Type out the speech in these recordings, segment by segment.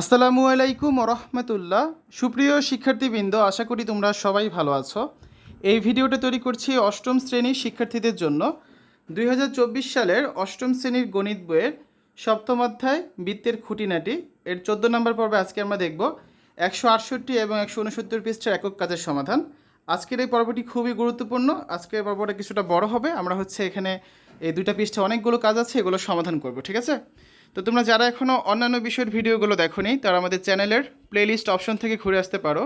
আসসালামু আলাইকুম রহমতুল্লাহ সুপ্রিয় শিক্ষার্থীবৃন্দ, আশা করি তোমরা সবাই ভালো আছো। এই ভিডিওটা তৈরি করছি অষ্টম শ্রেণির শিক্ষার্থীদের জন্য। দুই হাজার চব্বিশ সালের অষ্টম শ্রেণির গণিত বইয়ের সপ্তম অধ্যায়, বৃত্তের খুঁটিনাটি। এর চোদ্দ নম্বর পর্বে আজকে আমরা দেখব একশো আটষট্টি এবং একশো উনসত্তর পৃষ্ঠার একক কাজের সমাধান। আজকের এই পর্বটি খুবই গুরুত্বপূর্ণ। আজকের পর্বটা কিছুটা বড় হবে। আমরা হচ্ছে এখানে এই দুইটা পৃষ্ঠা অনেকগুলো কাজ আছে, এগুলো সমাধান করব, ঠিক আছে? তো তোমরা যারা এখনও অন্যান্য বিষয়ের ভিডিওগুলো দেখোনি, তারা আমাদের চ্যানেলের প্লেলিস্ট অপশন থেকে ঘুরে আসতে পারো।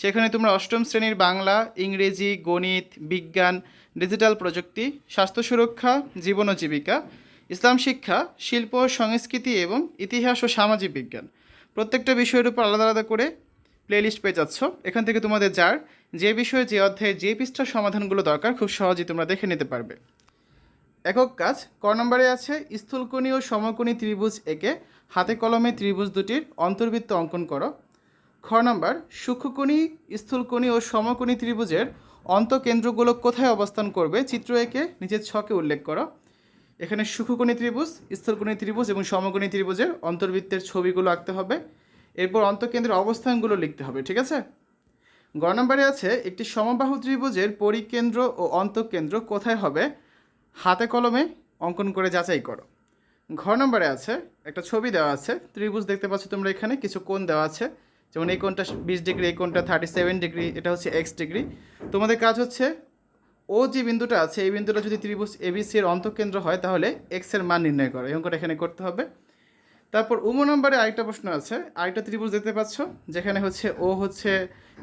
সেখানে তোমরা অষ্টম শ্রেণির বাংলা, ইংরেজি, গণিত, বিজ্ঞান ডিজিটাল প্রযুক্তি, স্বাস্থ্য সুরক্ষা, জীবন ও জীবিকা, ইসলাম শিক্ষা, শিল্প, সংস্কৃতি এবং ইতিহাস ও সামাজিক বিজ্ঞান। প্রত্যেকটা বিষয়ের উপর আলাদা আলাদা করে প্লেলিস্ট পেয়ে যাচ্ছ। এখান থেকে তোমাদের যার যে বিষয়ে, যে অধ্যায়ে, যে পৃষ্ঠার সমাধানগুলো দরকার, খুব সহজেই তোমরা দেখে নিতে পারবে। একক কাজ, ক নম্বরে আছে স্থূলকোণী ও সমকোণী ত্রিভুজ একে, হাতে কলমে ত্রিভুজ দুটির অন্তর্বৃত্ত অঙ্কন করো। খ নম্বর, সূক্ষ্মকোণী, স্থূলকোণী ও সমকোণী ত্রিভুজের অন্তকেন্দ্রগুলো কোথায় অবস্থান করবে? চিত্র একে, নিচের ছকে উল্লেখ করো। এখানে সূক্ষ্মকোণী ত্রিভুজ, স্থূলকোণী ত্রিভুজ এবং সমকোণী ত্রিভুজের অন্তর্বৃত্তের ছবিগুলো আঁকতে হবে। এরপর অন্তকেন্দ্রের অবস্থানগুলো লিখতে হবে, ঠিক আছে? গ নম্বরে আছে একটি সমবাহু ত্রিভুজের পরিকেন্দ্র ও অন্তঃকেন্দ্র কোথায় হবে? হাতে কলমে অঙ্কন করে যাচাই করো। ঘর নম্বরে আছে, একটা ছবি দেওয়া আছে, ত্রিভুজ দেখতে পাচ্ছ তোমরা এখানে, কিছু কোণ দেওয়া আছে। যেমন এই কোণটা বিশ ডিগ্রি, এই কোণটা থার্টি সেভেন ডিগ্রি, এটা হচ্ছে এক্স ডিগ্রি। তোমাদের কাজ হচ্ছে, ও যে বিন্দুটা আছে, এই বিন্দুটা যদি ত্রিভুজ এবিসি এর অন্তঃকেন্দ্র হয়, তাহলে এক্সের মান নির্ণয় করো। এই অঙ্কটা এখানে করতে হবে। তারপর উম নম্বরে আরেকটা প্রশ্ন আছে, আরেকটা ত্রিভুজ দেখতে পাচ্ছ, যেখানে হচ্ছে ও হচ্ছে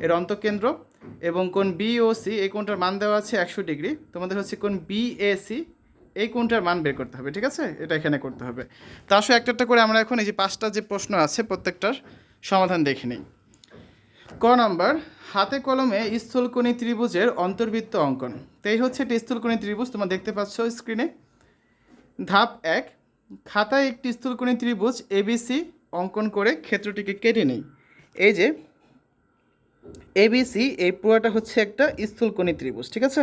এর অন্তঃকেন্দ্র। এবং কোন বি ও সি এই কোনটার মান দেওয়া আছে একশো ডিগ্রি। তোমাদের হচ্ছে কোন বি এ সি এই কোনটার মান বের করতে হবে, ঠিক আছে? এটা এখানে করতে হবে। তা আসলে একটা একটা করে আমরা এখন এই যে পাঁচটা যে প্রশ্ন আছে প্রত্যেকটার সমাধান দেখে নিই। ক নম্বর, হাতে কলমে স্থূলকোণী ত্রিভুজের অন্তর্বৃত্ত অঙ্কন। তো এই হচ্ছে একটি স্থূলকোণী ত্রিভুজ, তোমরা দেখতে পাচ্ছ স্ক্রিনে ধাপ এক, খাতায় একটি স্থূলকোণী ত্রিভুজ এবিসি অঙ্কন করে ক্ষেত্রটিকে কেটে নেই। এই যে এবিসি এই পুরোটা হচ্ছে একটা স্থূলকোণী ত্রিভুজ, ঠিক আছে?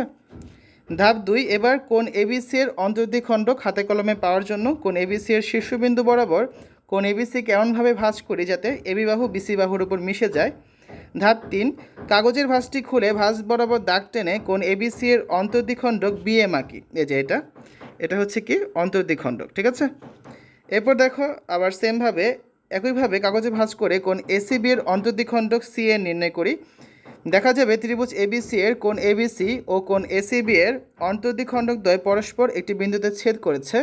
ধাপ দুই, এবার কোন এবিসি এর অন্তর্দ্বিখণ্ডক হাতে কলমে পাওয়ার জন্য কোন এবিসি এর শীর্ষবিন্দু বরাবর কোন এবিসিকে এমনভাবে ভাঁজ করি যাতে এবি বাহু বিসি বাহুর উপর মিশে যায়। ধাপ তিন, কাগজের ভাঁজটি খুলে ভাঁজ বরাবর দাগ টেনে কোন এবিসি এর অন্তর্দ্বিখণ্ডক বিএম আঁকি। এই যে এটা এটা হচ্ছে কি? অন্তর্দ্বিখণ্ডক, ঠিক আছে? এরপর দেখো, আবার সেমভাবে একইভাবে কাগজে ভাঁজ করে কোন এসিবি এর অন্তর্দ্বিখণ্ডক সি এর নির্ণয় করি। দেখা যাবে ত্রিভুজ এবিসি এর কোন এবিসি ও কোন এসিবি এর অন্তর্দ্বিখণ্ডক দ্বয় পরস্পর একটি বিন্দুতে ছেদ করেছে।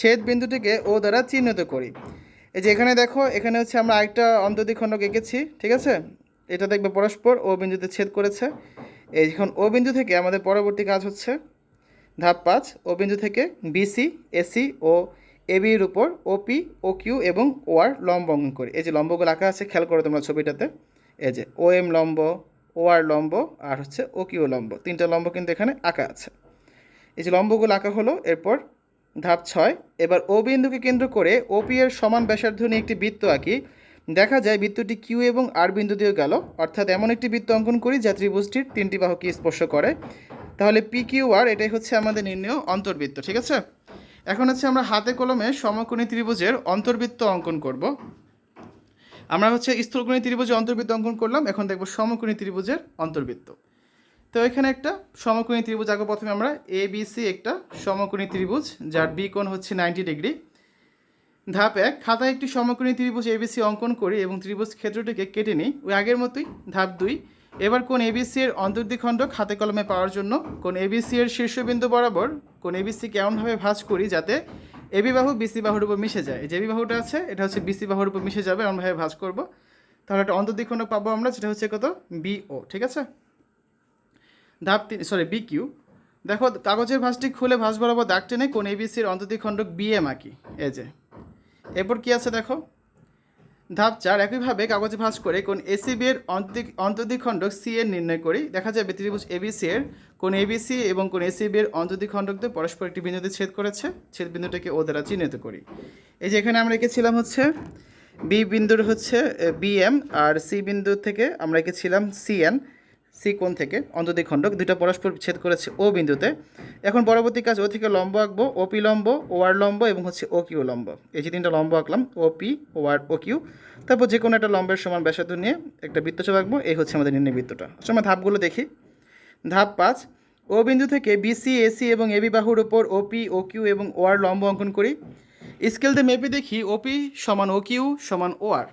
ছেদ বিন্দুটিকে ও দ্বারা চিহ্নিত করি। এই যে এখানে দেখো, এখানে হচ্ছে আমরা আরেকটা অন্তর্দ্বিখণ্ডক এঁকেছি, ঠিক আছে? এটা দেখবে পরস্পর ও বিন্দুতে ছেদ করেছে। এই এখন ও বিন্দু থেকে আমাদের পরবর্তী কাজ হচ্ছে ধাপ পাঁচ ও বিন্দু থেকে বিসি এসি ও এবির উপর ওপি ও কিউ এবং ওয়ার লম্ব অঙ্কন করি। এই যে লম্বগুলো আঁকা আছে, খেয়াল করো তোমরা ছবিটাতে। এই যে ও এম লম্ব ও আর লম্ব আর হচ্ছে ও কিউ লম্ব। তিনটা লম্ব কিন্তু এখানে আঁকা আছে। এই যে লম্বগুলো আঁকা হলো, এরপর ধাপ ছয়। এবার ও বিন্দুকে কেন্দ্র করে ওপি এর সমান ব্যাসার্ধ নিয়ে একটি বৃত্ত আঁকি। দেখা যায় বৃত্তটি কিউ এবং আর বিন্দু দিয়ে গেল। অর্থাৎ এমন একটি বৃত্ত অঙ্কন করি যা ত্রিভুজটির তিনটি বাহুকে স্পর্শ করে। তাহলে পি কিউ আর এটাই হচ্ছে আমাদের নির্ণয় অন্তর্বৃত্ত, ঠিক আছে? এখন হচ্ছে আমরা হাতে কলমে সমকোণী ত্রিভুজের অন্তর্বৃত্ত অঙ্কন করব। আমরা হচ্ছে স্থূলকোণী ত্রিভুজের অন্তর্বৃত্ত অঙ্কন করলাম, এখন দেখব সমকোণী ত্রিভুজের অন্তর্বৃত্ত। তো এখানে একটা সমকোণী ত্রিভুজ আগে প্রথমে আমরা এ বি সি একটা সমকোণী ত্রিভুজ, যার বি কোণ হচ্ছে নাইনটি ডিগ্রি ধাপ এক, খাতায় একটি সমকোণী ত্রিভুজ এবিসি অঙ্কন করি এবং ত্রিভুজ ক্ষেত্রটিকে কেটে নিই। ওই আগের মতোই। ধাপ দুই, এবার কোন এবিসি এর অন্তর্দ্বিখণ্ডক হাতে কলমে পাওয়ার জন্য কোন এবিসি এর শীর্ষবিন্দু বরাবর কোন এবিসি কেমনভাবে ভাঁজ করি যাতে এবি বাহু বিসি বাহুর উপর মিশে যায়। যে এবি বাহুটা আছে, এটা হচ্ছে বিসি বাহুর উপর মিশে যাবে, এমনভাবে ভাঁজ করব। তাহলে একটা অন্তর্দ্বিখণ্ডক পাবো আমরা, যেটা হচ্ছে কত? বিও ঠিক আছে? ধাপ তিন সরি বি কিউ দেখো, কাগজের ভাঁজটি খুলে ভাঁজ বরাবর দাগ টেনে কোন এবিসির অন্তর্দ্বিখণ্ডক বিএম আঁকি এই যে। এরপর কী আছে দেখো? ধাপ চার একইভাবে কাগজে ভাঁজ করে কোন এসিবি এর অন্তর্দিখণ্ডক সি এর নির্ণয় করি। দেখা যাবে ত্রিভুজ এবিসি এর কোন এবিসি এবং কোন এসিবি এর অন্তর্দ্বিখণ্ডকদের পরস্পর একটি বিন্দুতে ছেদ করেছে। ছেদ বিন্দুটাকে ও দ্বারা চিহ্নিত করি। এই যে এখানে আমরা এঁকেছিলাম হচ্ছে বি বিন্দুর হচ্ছে বিএম আর সি বিন্দু থেকে আমরা এঁকেছিলাম সিএন সি কোণ থেকে অন্তর্দ্বিখণ্ডক দুইটা পরস্পর ছেদ করেছে ও বিন্দুতে। এখন পরবর্তী কাজ ও থেকে লম্ব আঁকবো ওপি লম্ব ও আর লম্ব এবং হচ্ছে ও কিউ লম্ব। এই যে তিনটা লম্ব আঁকলাম ওপি ও আর ও কিউ তারপর যে কোনো একটা লম্বের সমান ব্যাসার্ধ নিয়ে একটা বৃত্তচাপ আঁকবো, এই হচ্ছে আমাদের নির্ণয় বৃত্তটা। আমরা ধাপগুলো দেখি। ধাপ পাঁচ ও বিন্দু থেকে বিসি এসি এবং এবি বাহুর ওপর ওপি ও কিউ এবং ও আর লম্ব অঙ্কন করি। স্কেল দিয়ে মেপে দেখি ওপি সমান ও কিউ সমান ও আর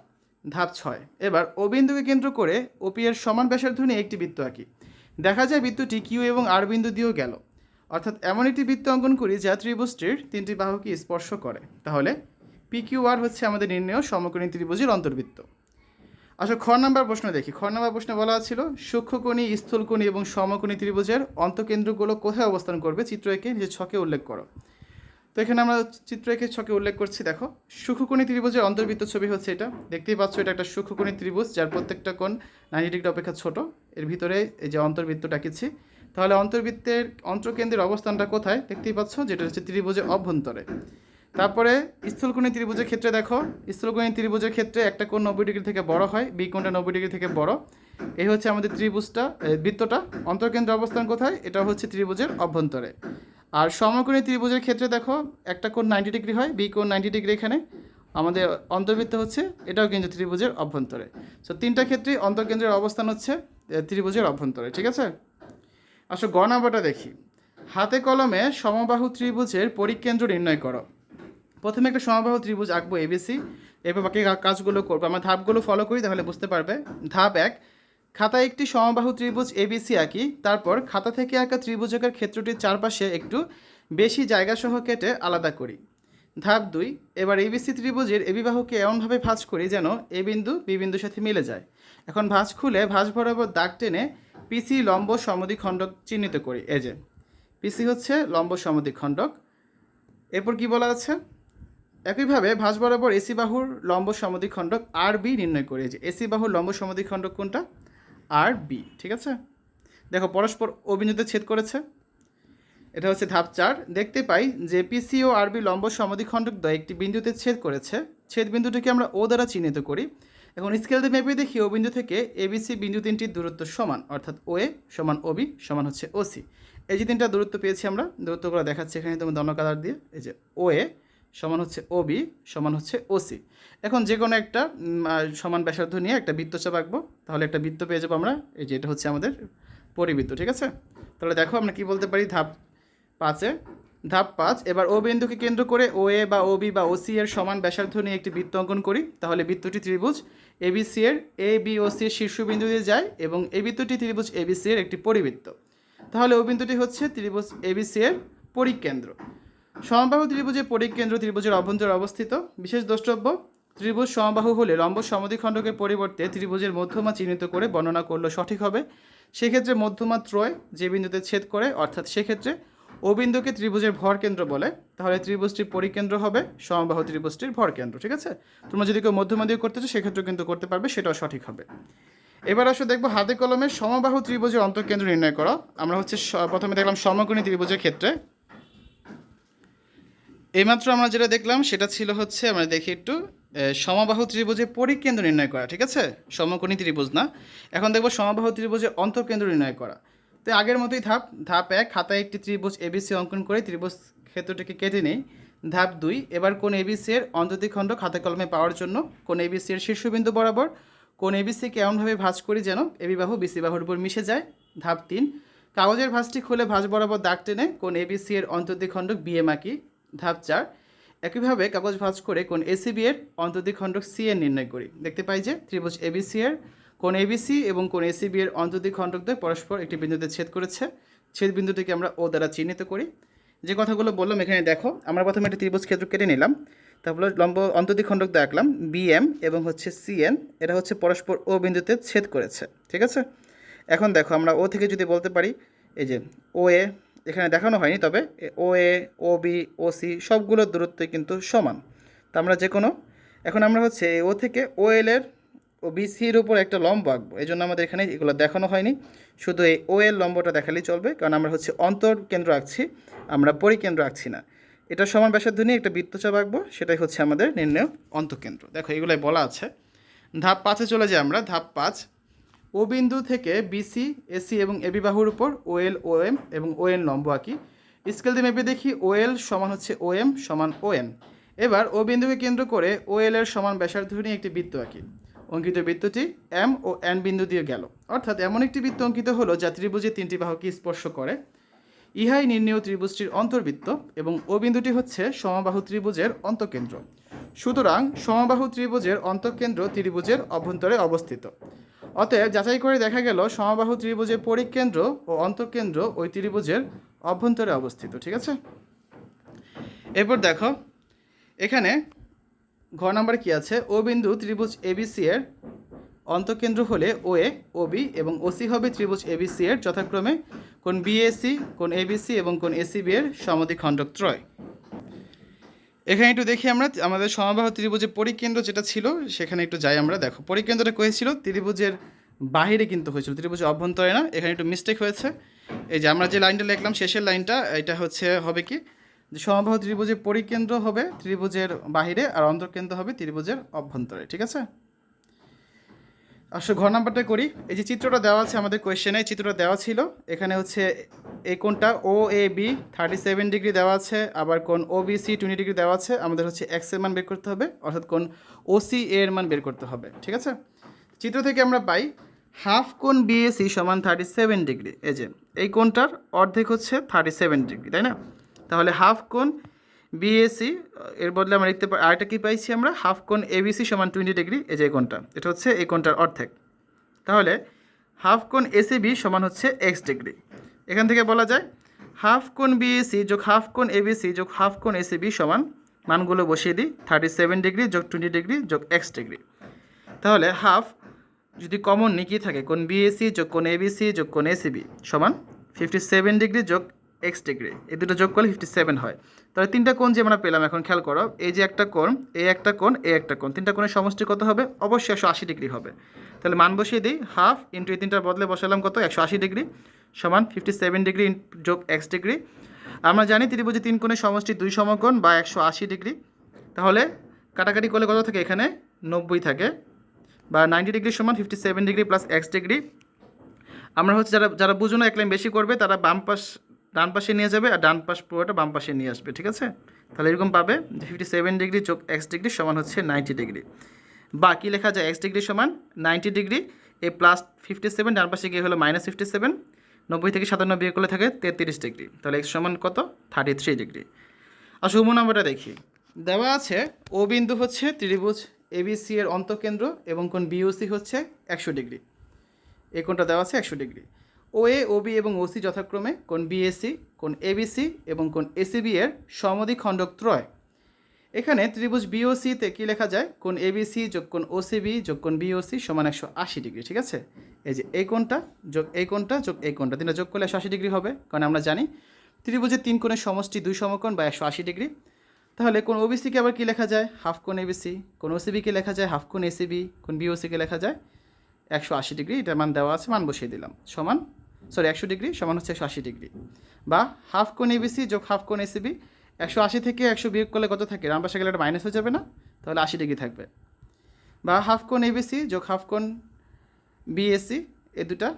ধাপ ছয়। এবার ও বিন্দুকে কেন্দ্র করে ওপি এর সমান ব্যাসার্ধ নিয়ে একটি বৃত্ত আঁকি। দেখা যায় বৃত্তটি কিউ এবং আর বিন্দু দিয়েও গেল। অর্থাৎ এমন একটি বৃত্ত অঙ্কন করি যা ত্রিভুজটির তিনটি বাহুকে স্পর্শ করে। তাহলে পি কিউ আর হচ্ছে আমাদের নির্ণয় সমকোণী ত্রিভুজের অন্তর্বৃত্ত। আসলে খ নাম্বার প্রশ্ন দেখি। খ নাম্বার প্রশ্নে বলা ছিল সূক্ষ্মকোণী স্থূলকোণী এবং সমকোণী ত্রিভুজের অন্তকেন্দ্রগুলো কোথায় অবস্থান করবে? চিত্র এঁকে নিজের ছকে উল্লেখ করো। তো এখানে আমরা চিত্র এঁকে ছকে উল্লেখ করছি, দেখো। সূক্ষ্মকোণী ত্রিভুজের অন্তর্বৃত্ত ছবি হচ্ছে এটা। দেখতেই পাচ্ছ এটা একটা সূক্ষ্মকোণী ত্রিভুজ, যার প্রত্যেকটা কোণ নাইনটি ডিগ্রি অপেক্ষা ছোট। এর ভিতরে এই যে অন্তর্বৃত্তটা আঁকেছি তাহলে অন্তর্বৃত্তের অন্তর্কেন্দ্রের অবস্থানটা কোথায়? দেখতেই পাচ্ছ যেটা হচ্ছে ত্রিভুজের অভ্যন্তরে। তারপরে স্থূলকোণী ত্রিভুজের ক্ষেত্রে দেখো, স্থূলকোণী ত্রিভুজের ক্ষেত্রে একটা কোণ নব্বই ডিগ্রি থেকে বড় হয়, বি কোণটা নব্বই ডিগ্রি থেকে বড়। এই হচ্ছে আমাদের ত্রিভুজটা বৃত্তটা। অন্তর্কেন্দ্র অবস্থান কোথায়? এটা হচ্ছে ত্রিভুজের অভ্যন্তরে। আর সমকোণী ত্রিভুজের ক্ষেত্রে দেখো, একটা কোণ নাইনটি ডিগ্রি হয় বি কোণ নাইনটি ডিগ্রি এখানে। আমাদের অন্তর্বৃত্ত হচ্ছে, এটাও কিন্তু ত্রিভুজের অভ্যন্তরে। সো তিনটা ক্ষেত্রেই অন্তর্কেন্দ্রের অবস্থান হচ্ছে ত্রিভুজের অভ্যন্তরে, ঠিক আছে? আসলে গ নাম্বারটা দেখি। হাতে কলমে সমবাহু ত্রিভুজের পরিকেন্দ্র নির্ণয় করো। প্রথমে একটা সমবাহু ত্রিভুজ আঁকবো এবিসি এরপর বাকি কাজগুলো করব। আমরা ধাপগুলো ফলো করি, তাহলে বুঝতে পারবে। ধাপ এক খাতায় একটি সমবাহু ত্রিভুজ এবিসি আঁকি, তারপর খাতা থেকে আঁকা ত্রিভুজকের ক্ষেত্রটির চারপাশে একটু বেশি জায়গা সহ কেটে আলাদা করি। ধাপ দুই, এবার এবিসি ত্রিভুজের এবি বাহুকে এমনভাবে ভাঁজ করি যেন এ বিন্দু বি বিন্দুর সাথে মিলে যায়। এখন ভাঁজ খুলে ভাঁজ বরাবর দাগ টেনে পিসি লম্ব সমদ্বিখণ্ডক চিহ্নিত করি, এই যে। পিসি হচ্ছে লম্ব সমদ্বিখণ্ডক এরপর কি বলা আছে? একইভাবে ভাঁজ বরাবর এসি বাহুর লম্ব সমদ্বিখণ্ডক আর বি নির্ণয় করি যে। এসি বাহুর লম্ব সমদ্বিখণ্ডক কোনটা? আর বি ঠিক আছে? দেখো, পরস্পর অভিনেতে ছেদ করেছে। এটা হচ্ছে ধাপ চার। দেখতে পাই যে পিসি ও আরবি লম্ব সমদ্বিখণ্ডক দ্বয় একটি বিন্দুতে ছেদ করেছে। ছেদ বিন্দুটিকে আমরা ও দ্বারা চিহ্নিত করি। এখন স্কেল দিয়ে মেপে দেখি ও বিন্দু থেকে এবিসি বিন্দু তিনটির দূরত্ব সমান, অর্থাৎ ও এ সমান ও বি সমান হচ্ছে ওসি এই যে তিনটা দূরত্ব পেয়েছি আমরা, দূরত্বগুলো দেখাচ্ছি এখানে তোমার দন্য কালার দিয়ে। এই যে ও এ সমান হচ্ছে ওবি সমান হচ্ছে ওসি এখন যে কোনো একটা সমান ব্যাসার্ধ নিয়ে একটা বৃত্তচাপ আঁকবো, তাহলে একটা বৃত্ত পেয়ে যাব আমরা। এই যে এটা হচ্ছে আমাদের পরিবৃত্ত, ঠিক আছে? তাহলে দেখো আমরা কি বলতে পারি? ধাপ পাঁচে ধাপ পাঁচ, এবার ও বিন্দুকে কেন্দ্র করে ও এ বা ও বি বা ও সি এর সমান ব্যাসার্ধ নিয়ে একটি বৃত্ত অঙ্কন করি। তাহলে বৃত্তটি ত্রিভুজ এ বি সি এর এ বি ও সি এর শীর্ষবিন্দু দিয়ে যায় এবং এই বৃত্তটি ত্রিভুজ এ বি সি এর একটি পরিবৃত্ত। তাহলে ও বিন্দুটি হচ্ছে ত্রিভুজ এ বি সি এর পরিকেন্দ্র। সমবাহু ত্রিভুজের পরিকেন্দ্র ত্রিভুজের অভ্যন্তরে অবস্থিত। বিশেষ দ্রষ্টব্য, ত্রিভুজ সমবাহু হলে লম্ব সমদ্বিখণ্ডকের পরিবর্তে ত্রিভুজের মধ্যমা চিহ্নিত করে বর্ণনা করলে সঠিক হবে। সেক্ষেত্রে মধ্যমা ত্রয় যে বিন্দুতে ছেদ করে, অর্থাৎ সেক্ষেত্রে ও বিন্দুকে ত্রিভুজের ভর কেন্দ্র বলে, তাহলে ত্রিভুজটির পরিকেন্দ্র হবে সমবাহু ত্রিভুজটির ভর কেন্দ্র, ঠিক আছে? তোমরা যদি কেউ মধ্যমা দিয়ে করতে চাও, সেক্ষেত্রেও কিন্তু করতে পারবে, সেটাও সঠিক হবে। এবার আসলে দেখব হাতে কলমের সমবাহু ত্রিভুজের অন্তঃকেন্দ্র নির্ণয় করো। আমরা হচ্ছে প্রথমে দেখলাম সমকোণী ত্রিভুজের ক্ষেত্রে এইমাত্র আমরা যেটা দেখলাম, সেটা ছিল হচ্ছে, আমরা দেখি একটু সমবাহু ত্রিভুজের পরিকেন্দ্র নির্ণয় করা, ঠিক আছে? সমকোণী ত্রিভুজ না? এখন দেখব সমবাহু ত্রিভুজের অন্তর্কেন্দ্র নির্ণয় করা। তো আগের মতোই ধাপ ধাপ এক, খাতায় একটি ত্রিভুজ এবিসি অঙ্কন করে ত্রিভুজ ক্ষেত্রটিকে কেটে নেই। ধাপ দুই, এবার কোন এবিসি এর অন্তর্দ্বিখণ্ড খাতা কলমে পাওয়ার জন্য, কোন এবিসি এর শীর্ষবিন্দু বরাবর, কোন এবিসিকে এমনভাবে ভাঁজ করি যেন এবি বাহু বিসি বাহুর উপর মিশে যায়। ধাপ তিন, কাগজের ভাঁজটি খুলে ভাঁজ বরাবর দাগ টেনে কোন এবিসি এর অন্তর্দ্বিখণ্ডক বিএম আঁকি ধাপ চার, একইভাবে কাগজ ভাঁজ করে কোন এসিবি এর অন্তর্দ্বিখণ্ডক সি এর নির্ণয় করি। দেখতে পাই যে ত্রিভুজ এবিসি এর কোন এবিসি এবং কোন এসিবি এর অন্তর্দ্বিখণ্ডকদ্বয় পরস্পর একটি বিন্দুতে ছেদ করেছে। ছেদ বিন্দুটিকে আমরা ও দ্বারা চিহ্নিত করি। যে কথাগুলো বললাম এখানে দেখো, আমরা প্রথমে একটা ত্রিভুজ ক্ষেত্র কেটে নিলাম। তারপরে লম্ব অন্তর্দ্বিখণ্ডক দেখলাম বিএম এবং হচ্ছে সিএন এটা হচ্ছে পরস্পর ও বিন্দুতে ছেদ করেছে। ঠিক আছে? এখন দেখো, আমরা ও থেকে যদি বলতে পারি, এই যে ও এ এখানে দেখানো হয়নি, তবে ও, A, O, B, O, C সবগুলোর দূরত্বই কিন্তু সমান। তা আমরা যে কোনো এখন আমরা হচ্ছে ও থেকে ও, এল এর ও বিসির উপর একটা লম্ব আঁকবো। এই জন্য আমাদের এখানে এগুলো দেখানো হয়নি। শুধু এই ও, এল লম্বটা দেখালেই চলবে, কারণ আমরা হচ্ছে অন্তর কেন্দ্র আঁকছি, আমরা পরিকেন্দ্র আঁকছি না। এটা সমান ব্যাসার্ধ নিয়ে একটা বৃত্তচাপ আঁকবো, সেটাই হচ্ছে আমাদের নির্ণয় অন্তকেন্দ্র। দেখো, এগুলোই বলা আছে। ধাপ পাঁচে চলে যাই আমরা, ধাপ পাঁচ। ও বিন্দু থেকে বিসি এসি এবং এবি বাহুর উপর ওএল ওএম এবং ওএন লম্ব আঁকি। স্কেল দিয়ে মেপে দেখি ওএল সমান হচ্ছে ওএম সমান ওএন এবার ও বিন্দুকে কেন্দ্র করে ওএল এর সমান ব্যাসার্ধ নিয়ে একটি বৃত্ত আঁকি। অঙ্কিত বৃত্তটি এম ও এন বিন্দু দিয়ে গেল। অর্থাৎ এমন একটি বৃত্ত অঙ্কিত হলো যা ত্রিভুজের তিনটি বাহুকে স্পর্শ করে। ইহাই নির্ণেয় ত্রিভুজটির অন্তর্বৃত্ত এবং ও বিন্দুটি হচ্ছে সমবাহু ত্রিভুজের অন্তঃকেন্দ্র। সুতরাং সমবাহু ত্রিভুজের অন্তঃকেন্দ্র ত্রিভুজের অভ্যন্তরে অবস্থিত। অতএব যাচাই করে দেখা গেল সমবাহু ত্রিভুজের পরিকেন্দ্র ও অন্তঃকেন্দ্র ওই ত্রিভুজের অভ্যন্তরে অবস্থিত, ঠিক আছে? এরপর দেখো, এখানে ঘ নাম্বার কি আছে? ও বিন্দু ত্রিভুজ এবিসি এর অন্তঃকেন্দ্র হলে ও এ, ও বি এবং ওসি হবে ত্রিভুজ এবিসি এর যথাক্রমে কোন বিএসি কোন এবিসি এবং কোন এসিবি এর সমদ্বিখণ্ডক ত্রয়। এখানে একটু দেখি আমরা, আমাদের সমবাহ ত্রিভুজের পরিকেন্দ্র যেটা ছিল, সেখানে একটু যাই আমরা, দেখো। পরিকেন্দ্রটা কয়েছিল ত্রিভুজের বাহিরে কিন্তু হয়েছিল, ত্রিভুজের অভ্যন্তরে না, এখানে একটু মিস্টেক হয়েছে। এই যে আমরা যে লাইনটা লিখলাম, শেষের লাইনটা, এটা হচ্ছে হবে কি? যে সমবাহ ত্রিভুজের পরিকেন্দ্র হবে ত্রিভুজের বাহিরে আর অন্তর্কেন্দ্র হবে ত্রিভুজের অভ্যন্তরে, ঠিক আছে? আসলে ঘর নাম্বারটা করি। এই যে চিত্রটা দেওয়া আছে আমাদের কোয়েশ্চেনে চিত্রটা দেওয়া ছিল। এখানে হচ্ছে এই কোনটা O A B thirty seven degree দেওয়া আছে, আবার কোন O B C twenty degree দেওয়া আছে। আমাদের হচ্ছে এক্সের মান বের করতে হবে, অর্থাৎ কোন ও সি এর মান বের করতে হবে, ঠিক আছে? চিত্র থেকে আমরা পাই হাফ কোন বিএসি সমান থার্টি সেভেন ডিগ্রি এই যে, এই কোনটার অর্ধেক হচ্ছে থার্টি সেভেন ডিগ্রি তাই না? তাহলে হাফ কোন বিএসি এর বদলে আমরা লিখতে পারি, আরেকটা কী পাইছি আমরা? হাফ কোন এবিসি সমান টোয়েন্টি ডিগ্রি এই যে কোনটা এটা হচ্ছে এই কোনটার অর্ধেক। তাহলে হাফ কোন এসিবি সমান হচ্ছে এক্স ডিগ্রি এখান থেকে বলা যায়, হাফ কোন বিএসি যোগ হাফ কোন এবিসি যোগ হাফ কোন এসিবি সমান, মানগুলো বসিয়ে দিই থার্টি সেভেন ডিগ্রি যোগ টোয়েন্টি ডিগ্রি যোগ এক্স ডিগ্রি তাহলে হাফ যদি কমন নিকি থাকে কোন বিএসি যোগ কোন এবিসি যোগ কোন এসিবি সমান ফিফটি সেভেন ডিগ্রি যোগ এক্স ডিগ্রি এই দুটো যোগ করলে ফিফটি সেভেন হয়। তাহলে তিনটা কোণ যে আমরা পেলাম, এখন খেয়াল করো, এই যে একটা কোণ, এই একটা কোণ, এই একটা কোণ, তিনটা কোণের সমষ্টি কত হবে? অবশ্যই একশো আশি ডিগ্রি হবে। তাহলে মান বসিয়ে দিই হাফ ইন্টু এই তিনটার বদলে বসালাম কত? একশো আশি ডিগ্রি সমান ফিফটি সেভেন ডিগ্রি যোগ এক্স ডিগ্রি আমরা জানি ত্রিভুজে তিন কোণের সমষ্টি দুই সমকোণ বা একশো আশি ডিগ্রি তাহলে কাটাকাটি করলে কত থাকে? এখানে নব্বই থাকে। বা নাইনটি ডিগ্রি সমান fifty seven degree plus X degree আমরা হচ্ছে যারা যারা বুঝো না, এক লাইন বেশি করবে, তারা বাম পাশ ডান পাশে নিয়ে যাবে আর ডান পাশ পুরোটা বাম পাশে নিয়ে আসবে, ঠিক আছে? তাহলে এরকম পাবে যে ফিফটি সেভেন ডিগ্রি যোগ এক্স ডিগ্রি সমান হচ্ছে নাইনটি ডিগ্রি। বা কী লেখা যায় এক্স ডিগ্রি সমান নাইনটি ডিগ্রি, এ প্লাস ফিফটি সেভেন ডান পাশে গিয়ে হলো মাইনাস ফিফটি সেভেন নব্বই থেকে সাতান্ন বিয়ে করলে থাকে তেত্রিশ ডিগ্রি। তাহলে এক্স সমান কত? Thirty three degree. আর শুভ নাম্বারটা দেখি। দেওয়া আছে ও বিন্দু হচ্ছে ত্রিভুজ এবিসি এর অন্তঃকেন্দ্র এবং কোন বিওসি হচ্ছে একশো ডিগ্রি। এই কোনটা দেওয়া আছে একশো degree. O A O B এবং ওসি যথাক্রমে, কোন বিএসসি কোন এবিসি এবং কোন এসিবি এর সমদ্বিখণ্ডক ত্রয়। এখানে ত্রিভুজ বিওসিতে কী লেখা যায়? কোন এবিসি যোগ কোন ওসিবি যোগ কোন বিওসি সমান একশো আশি ডিগ্রি, ঠিক আছে? এই যে এই কোনটা যোগ এই কোনটা যোগ এই কোনটা তিনটা যোগ করলে একশো আশি ডিগ্রি হবে, কারণ আমরা জানি ত্রিভুজের তিন কোণের সমষ্টি দুই সমকোণ বা একশো আশি ডিগ্রি। তাহলে কোন ওবিসিকে আবার কী লেখা যায়? হাফ কোন এবিসি, কোন ওসিবিকে লেখা যায়? হাফ কোন এসিবি, কোন বিওসিকে লেখা যায়? একশো আশি ডিগ্রি, এটার মান দেওয়া আছে, মান বসিয়ে দিলাম, সমান সরি, একশো ডিগ্রি সমান হচ্ছে একশো আশি ডিগ্রি। বা হাফ কোন এবিসি যোগ হাফ কোন এসিবি একশো আশি থেকে একশো বিয়োগ করলে কত থাকে? পাশে গেলে এটা মাইনাস হয়ে যাবে না? তাহলে আশি ডিগ্রি থাকবে। বা হাফ কোন এবিসি যোগ হাফ কোন বিএসসি এ দুটা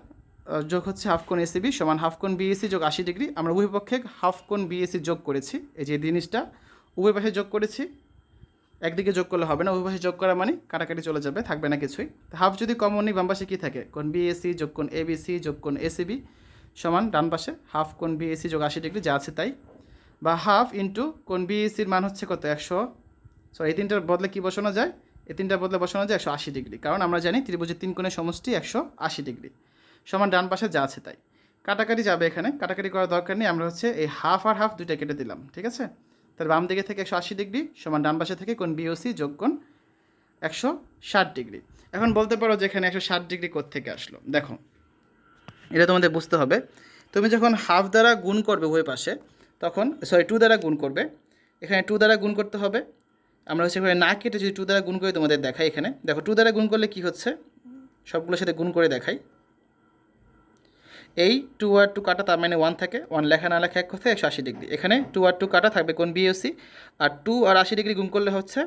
যোগ হচ্ছে হাফ কোন এসিবি সমান হাফ কোন বিএসসি যোগ আশি ডিগ্রি। আমরা উভয় পক্ষে হাফ কোন বিএসসি যোগ করেছি। এই যে জিনিসটা, উভয় পাশে যোগ করেছি। একদিকে যোগ করলে হবে না, উভয় যোগ করা মানে কাটাকাটি চলে যাবে, থাকবে না কিছুই। হাফ যদি কমন নিই, বাম পাশে কী থাকে? কোন বিএসসি যোগ কোন এবিসি যোগ কোন এসিবি সমান ডান পাশে। হাফ কোন বিএসসি যোগ আশি ডিগ্রি, যা আছে তাই। বা হাফ ইন্টু কোন বিএসির মান হচ্ছে কত? একশো। সরি এই তিনটার বদলে কী বসানো যায়? এই তিনটার বদলে বসানো যায় একশো আশি ডিগ্রি। কারণ আমরা জানি ত্রিভুজের তিন কোণের সমষ্টি একশো আশি ডিগ্রি। সমান ডান পাশে যা আছে তাই। কাটাকাটি যাবে এখানে। কাটাকাটি করার দরকার নেই, আমরা হচ্ছে এই হাফ আর হাফ দুইটা কেটে দিলাম, ঠিক আছে? তার বাম দিকে থেকে একশো আশি ডিগ্রি সমান ডান পাশে থেকে কোন বিওসি যোগ কোন একশো ষাট ডিগ্রি। এখন বলতে পারো যে এখানে একশো ষাট ডিগ্রি থেকে আসলো। দেখো, এটা তোমাদের বুঝতে হবে। তুমি যখন হাফ দ্বারা গুণ করবে উভয় পাশে, তখন সরি টু দ্বারা গুণ করবে। এখানে টু দ্বারা গুণ করতে হবে। আমরা হচ্ছে এখানে না কেটে যদি টু দ্বারা গুণ করে তোমাদের দেখাই এখানে। দেখো টু দ্বারা গুণ করলে কি হচ্ছে? সবগুলোর সাথে গুণ করে দেখাই। এই টু আর টু কাটা তার মানে ওয়ান থাকে ওয়ান লেখা না লেখা এক কথা একশো আশি ডিগ্রি এখানে টু আর টু কাটা থাকবে কোন বিএসসি আর টু আর আশি ডিগ্রি গুণ করলে হচ্ছে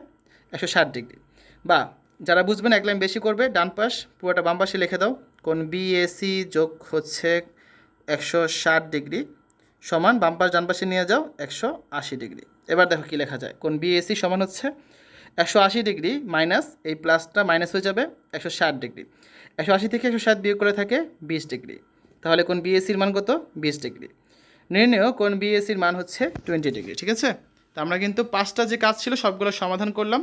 একশো ষাট ডিগ্রি বা যারা বুঝবেন এক লাইন বেশি করবে, ডান পাশ, পুরোটা বাম পাশে লিখে দাও, কোন বিএসি যোগ হচ্ছে একশো ষাট ডিগ্রি সমান বাম্পার ডান পাশে নিয়ে যাও একশো আশি ডিগ্রি এবার দেখো কী লেখা যায়। কোন বিএসি সমান হচ্ছে একশো আশি ডিগ্রি মাইনাস এই প্লাসটা মাইনাস হয়ে যাবে একশো ষাট ডিগ্রি একশো আশি থেকে একশো ষাট বিয়োগ করে থাকে বিশ ডিগ্রি তাহলে কোন বিএসির মান কত? বিশ ডিগ্রি। নির্ণয় কোন বিএসির মান হচ্ছে টোয়েন্টি ডিগ্রি, ঠিক আছে? তো আমরা কিন্তু পাঁচটা যে কাজ ছিল সবগুলো সমাধান করলাম।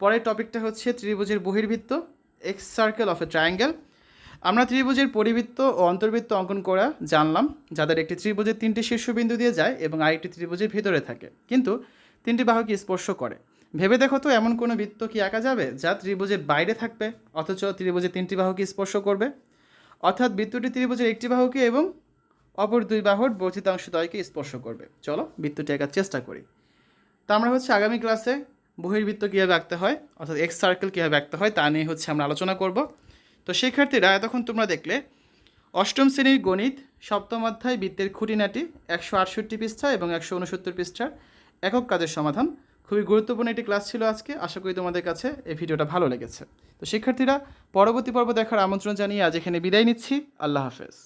পরের টপিকটা হচ্ছে ত্রিভুজের বহির্বৃত্ত excircle of a triangle আমরা ত্রিভুজের পরিবৃত্ত ও অন্তর্বৃত্ত অঙ্কন করা জানলাম, যাদের একটি ত্রিভুজের তিনটি শীর্ষবিন্দু দিয়ে যায় এবং আরেকটি ত্রিভুজের ভিতরে থাকে। কিন্তু তিনটি বাহুকে স্পর্শ করে? ভেবে দেখো তো এমন কোনো বৃত্ত কি আঁকা যাবে, যা ত্রিভুজের বাইরে থাকবে, অথচ ত্রিভুজের তিনটি বাহুকে স্পর্শ করবে? অর্থাৎ বৃত্তটি ত্রিভুজের একটি বাহুকে এবং অপর দুই বাহুর বর্ধিতাংশ দ্বয়কে স্পর্শ করবে। চলো বৃত্তটি আঁকার চেষ্টা করি। তা আমরা হচ্ছে আগামী ক্লাসে বহির্বৃত্ত কীভাবে আঁকতে হয়, অর্থাৎ এক্স সার্কেল কীভাবে আঁকতে হয় তা নিয়ে হচ্ছে আমরা আলোচনা করব। তো শিক্ষার্থীরা, এতক্ষণ তোমরা দেখলে, অষ্টম শ্রেণির গণিত, সপ্তম অধ্যায় বৃত্তের খুঁটিনাটি একশো আটষট্টি পৃষ্ঠা এবং একশো উনসত্তর পৃষ্ঠার একক কাজের সমাধান। খুবই গুরুত্বপূর্ণ একটি ক্লাস ছিল আজকে। আশা করি তোমাদের কাছে এই ভিডিওটা ভালো লেগেছে। তো শিক্ষার্থীরা, পরবর্তী পর্ব দেখার আমন্ত্রণ জানিয়ে আজ এখানে বিদায় নিচ্ছি। আল্লাহ হাফেজ।